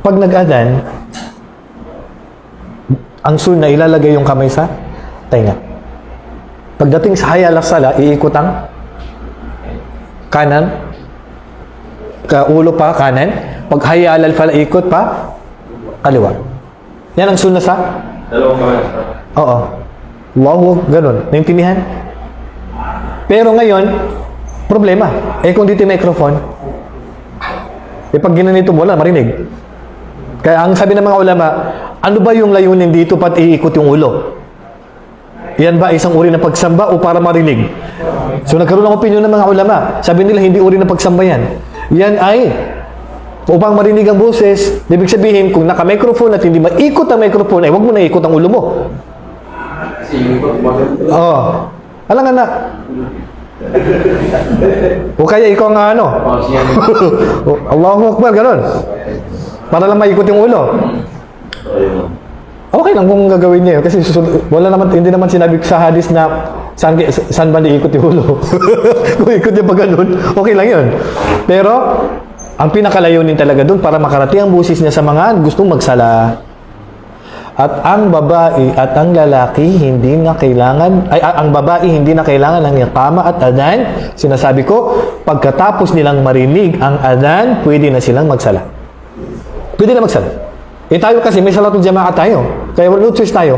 pag nag-adan, ang sunnah ilalagay yung kamay sa tainga. Pagdating sa hayal sala, iikot ang kanan, ka ulo pa kanan. Pag hayal al fala, ikot pa kaliwa. Yan ang sunnah sa Dalawang kamay. Oo. Wow, ganun. Naintindihan? Pero ngayon, problema. Eh kung dito yung microphone, eh pag ginanito mo, wala marinig. Kaya ang sabi ng mga ulama, ano ba yung layunin dito pat iikot yung ulo? Yan ba isang uri ng pagsamba o para marinig? So nagkaroon ng opinion ng mga ulama. Sabi nila hindi uri ng pagsamba yan. Yan ay upang marinig ang boses. Ibig sabihin, kung naka-microphone at hindi maikot ang microphone, ay wag mo na ikot ang ulo mo. Oo. Alam nga na. O kaya ikaw nga ano. Oh, Allahu Akbar, ganun. Para lang maikot yung ulo. Okay lang kung gagawin niya yun. Kasi susunod, wala naman, hindi naman sinabi sa hadis na saan, saan ba niikot yung ulo. kung ikot niya pa ganun, okay lang yun. Pero, ang pinakalayunin talaga dun para makarating ang busis niya sa mga gustong magsala. At ang babae at ang lalaki hindi na kailangan ay ang babae hindi na kailangan ng iqama at adan. Sinasabi ko, pagkatapos nilang marinig ang adan, pwede na silang magsala. Pwede na magsala. Eh tayo kasi may salatul jama'a tayo. Kaya choice tayo.